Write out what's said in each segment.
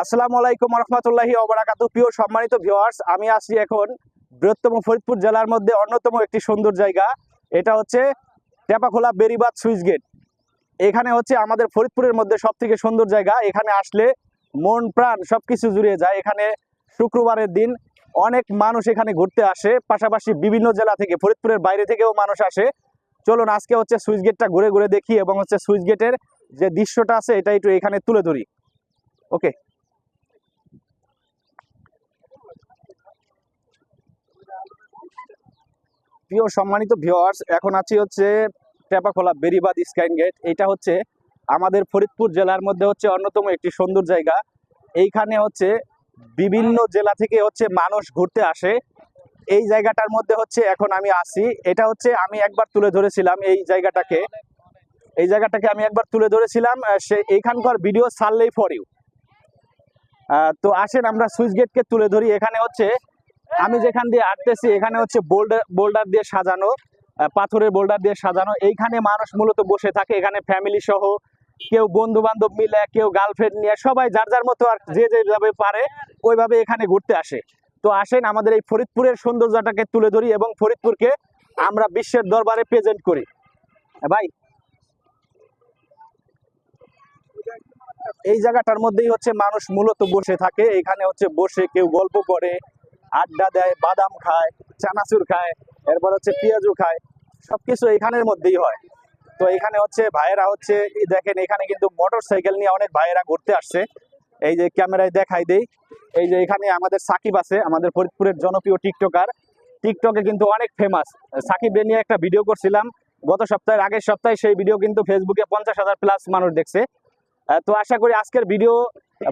আসসালামু আলাইকুম রহমতুল্লাহি প্রিয় সম্মানিত আমি এখন বৃহত্তম ফরিদপুর জেলার মধ্যে অন্যতম একটি সুন্দর জায়গা। এটা হচ্ছে টেপাখোলা বেরিবাদ সুইচ গেট। এখানে হচ্ছে আমাদের ফরিদপুরের মধ্যে সব থেকে সুন্দর জায়গা। এখানে আসলে মন প্রাণ সবকিছু জুড়িয়ে যায়। এখানে শুক্রবারের দিন অনেক মানুষ এখানে ঘুরতে আসে। পাশাপাশি বিভিন্ন জেলা থেকে, ফরিদপুরের বাইরে থেকেও মানুষ আসে। চলুন আজকে হচ্ছে সুইচ গেটটা ঘুরে ঘুরে দেখি এবং হচ্ছে সুইচ গেটের যে দৃশ্যটা আছে, এটা একটু এখানে তুলে ধরি। ওকে প্রিয় সম্মানিত ভিউয়ার্স এখন আছি হচ্ছে টেপাখোলা বেরিবাদ স্কাইন গেট। এটা হচ্ছে আমাদের ফরিদপুর জেলার মধ্যে হচ্ছে অন্যতম একটি সুন্দর জায়গা। এইখানে হচ্ছে বিভিন্ন জেলা থেকে হচ্ছে মানুষ ঘুরতে আসে। এই জায়গাটার মধ্যে হচ্ছে এখন আমি আসি এটা হচ্ছে আমি একবার তুলে ধরেছিলাম এই জায়গাটাকে। এই জায়গাটাকে আমি একবার তুলে ধরেছিলাম। সে এইখানকার ভিডিও ছাড়লেই ফর ইউ তো আসেন, আমরা সুইচ গেটকে তুলে ধরি। এখানে হচ্ছে, আমি যেখান দিয়ে হাঁটতেছি, এখানে হচ্ছে বোল্ডার বোল্ডার দিয়ে সাজানো পাথরের বোল্ডার দিয়ে সাজানো। এইখানে মানুষ মূলত বসে থাকে, এখানে ফ্যামিলি সহ কেউ বন্ধু বান্ধব মিলে, কেউ গার্লফ্রেন্ড নিয়ে, সবাই যার যার মতো আর যে যেভাবে পারে, ওইভাবে এখানে ঘুরতে আসে। তো আসেন, আমাদের এই ফরিদপুরের সৌন্দর্যটাকে তুলে ধরি এবং ফরিদপুরকে আমরা বিশ্বের দরবারে প্রেজেন্ট করি। ভাই এই জায়গাটার মধ্যেই হচ্ছে মানুষ মূলত বসে থাকে। এখানে হচ্ছে বসে কেউ গল্প করে, আড্ডা দেয়, বাদাম খায়, চানাচুর খায়, এরপর হচ্ছে পেঁয়াজু খায়, সবকিছু এখানের মধ্যেই হয়। তো এখানে হচ্ছে ভাইয়েরা হচ্ছে দেখেন এখানে কিন্তু মোটর সাইকেল নিয়ে অনেক ভাইয়েরা ঘুরতে আসছে। এই যে ক্যামেরায় দেখাই দেই। এই যে এখানে আমাদের সাকিব আছে, আমাদের ফরিদপুরের জনপ্রিয় টিকটকার। টিকটকে কিন্তু অনেক ফেমাস সাকিব নিয়ে একটা ভিডিও করছিলাম, গত সপ্তাহের আগের সপ্তাহে সেই ভিডিও কিন্তু ফেসবুকে পঞ্চাশ হাজার প্লাস মানুষ দেখছে। তো আশা করি আজকের ভিডিও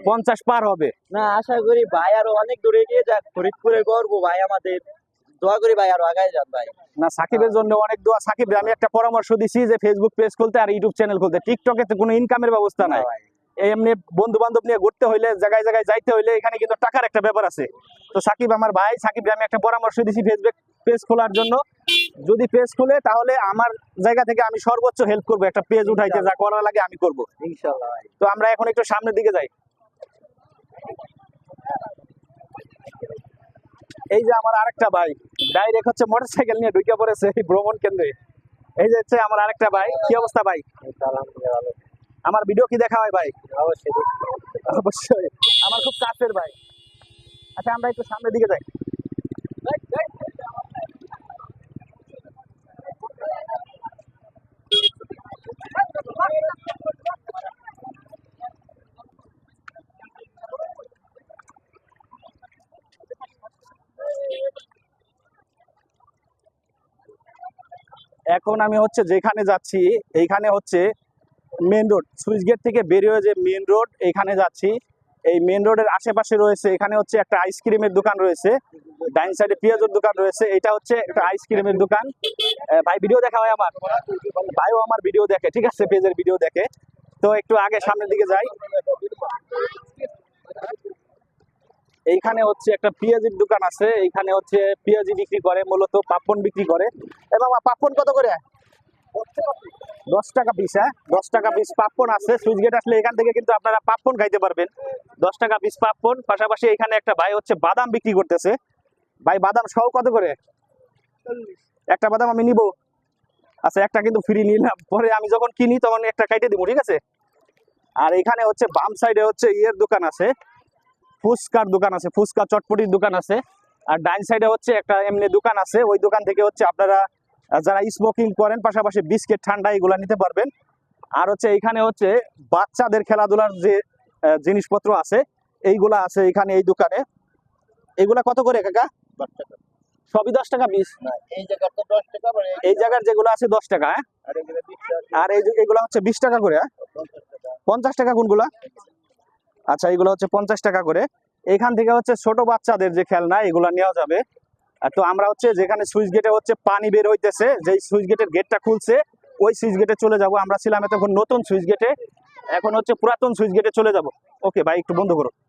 পঞ্চাশ পার হবে। না আশা করি ভাই আরও অনেক দূরে এগিয়ে যাক। ফরিদপুরে গর্ব ভাই আমাদের। দোয়া করি ভাই আরও আগায় যান ভাই। না সাকিবের জন্য অনেক দোয়া। সাকিব আমি একটা পরামর্শ দিছি যে ফেসবুক পেজ খুলতে আর ইউটিউব চ্যানেল খুলতে। টিকটকে তো কোনো ইনকামের ব্যবস্থা নাই। এই এমনি বন্ধু বান্ধব নিয়ে ঘুরতে হইলে জায়গায় জায়গায় যাইতে হইলে এখানে কিন্তু টাকার একটা ব্যাপার আছে। তো সাকিব আমার ভাই সাকিব আমি একটা পরামর্শ দিছি ফেসবুক পেজ খোলার জন্য। যদি পেজ খুলে তাহলে আমার জায়গা থেকে আমি সর্বোচ্চ হেল্প করব। একটা পেজ উঠাইতে যা করা লাগে আমি করব। ইনশাল্লাহ তো আমরা এখন একটু সামনের দিকে যাই। এই যে আমার আরেকটা ভাই ডাইরেক্ট হচ্ছে মোটরসাইকেল নিয়ে ঢুকে পড়েছে এই ভ্রমণ কেন্দ্রে। এই যে হচ্ছে আমার আরেকটা ভাই কি অবস্থা ভাই? আমার ভিডিও কি দেখা হয় ভাই? অবশ্যই অবশ্যই। আমার খুব কাছের ভাই। আচ্ছা আমরা একটু সামনের দিকে যাই। এখন আমি হচ্ছে যেখানে যাচ্ছি, এইখানে হচ্ছে মেন রোড সুইচ গেট থেকে বেরিয়ে যে মেন রোড এখানে যাচ্ছি। এই মেন রোডের আশেপাশে রয়েছে, এখানে হচ্ছে একটা আইসক্রিমের দোকান রয়েছে। ডাইন সাইডে পেঁয়াজের দোকান রয়েছে, এটা হচ্ছে একটা আইসক্রিমের দোকান। ভাই ভিডিও দেখা হয় আমার? ভাইও আমার ভিডিও দেখে, ঠিক আছে, পেজের ভিডিও দেখে। তো একটু আগে সামনের দিকে যাই। এইখানে হচ্ছে একটা পেঁয়াজির দোকান আছে, এইখানে হচ্ছে পেঁয়াজি বিক্রি করে, মূলত পাপন বিক্রি করে। এবং পাপন কত করে? দশ টাকা পিস হ্যাঁ? দশ টাকা পিস পাপ্পন আছে, সুইচ গেট আসলে এখান থেকে কিন্তু আপনারা পাপ্পন খাইতে পারবেন। দশ টাকা পিস পাপ্পন পাশাপাশি এখানে একটা ভাই হচ্ছে বাদাম বিক্রি করতেছে। ভাই, বাদাম সহ কত করে? একটা বাদাম আমি নিব। আচ্ছা একটা কিন্তু ফ্রি নিলাম। পরে আমি যখন কিনি তখন একটা কাইটে দিব, ঠিক আছে? আর এখানে হচ্ছে বাম সাইডে হচ্ছে ইয়ের দোকান আছে। ফুচকার দোকান আছে ফুচকা চটপটির দোকান আছে। আর ডাইন সাইডে হচ্ছে একটা এমনি দোকান আছে ওই দোকান থেকে হচ্ছে আপনারা যারা স্মোকিং করেন পাশাপাশি বিস্কিট ঠান্ডা এগুলা নিতে পারবেন। আর হচ্ছে এখানে হচ্ছে বাচ্চাদের খেলাধুলার যে জিনিসপত্র আছে এইগুলা আছে এখানে এই দোকানে। এগুলা কত করে কাকা? সবই দশ টাকা না এই জায়গাটা দশ টাকা এই জায়গার যেগুলো আছে দশ টাকা হ্যাঁ? আর বিশ এই এগুলো হচ্ছে বিশ টাকা করে হ্যাঁ? পঞ্চাশ টাকা কোনগুলা? আচ্ছা এগুলো হচ্ছে পঞ্চাশ টাকা করে। এখান থেকে হচ্ছে ছোট বাচ্চাদের যে খেলনা, এগুলো নেওয়া যাবে। তো আমরা হচ্ছে যেখানে সুইচ গেটে হচ্ছে পানি বের হইতেছে, যেই সুইচ গেটের গেটটা খুলছে, ওই সুইচ গেটে চলে যাব। আমরা ছিলাম এতক্ষণ নতুন সুইচ গেটে, এখন হচ্ছে পুরাতন সুইচ গেটে চলে যাব। ওকে, ভাই, একটু বন্ধ করো।